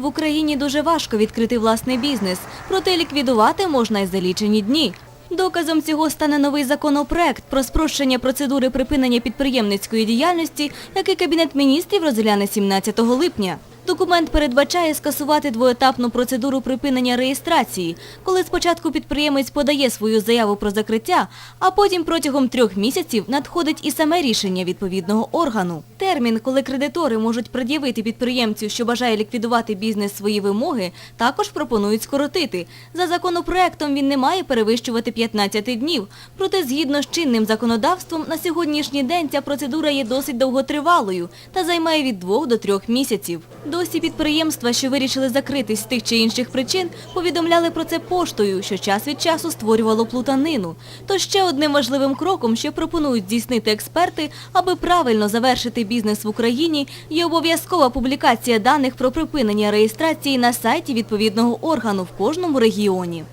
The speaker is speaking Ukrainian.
В Україні дуже важко відкрити власний бізнес, проте ліквідувати можна й за лічені дні. Доказом цього стане новий законопроект про спрощення процедури припинення підприємницької діяльності, який Кабінет міністрів розгляне 17 липня. Документ передбачає скасувати двоетапну процедуру припинення реєстрації, коли спочатку підприємець подає свою заяву про закриття, а потім протягом трьох місяців надходить і саме рішення відповідного органу. Термін, коли кредитори можуть пред'явити підприємцю, що бажає ліквідувати бізнес свої вимоги, також пропонують скоротити. За законопроектом він не має перевищувати 15 днів. Проте, згідно з чинним законодавством, на сьогоднішній день ця процедура є досить довготривалою та займає від двох до трьох місяців. Досі підприємства, що вирішили закритись з тих чи інших причин, повідомляли про це поштою, що час від часу створювало плутанину. То ще одним важливим кроком, що пропонують здійснити експерти, аби правильно завершити бізнес в Україні, є обов'язкова публікація даних про припинення реєстрації на сайті відповідного органу в кожному регіоні.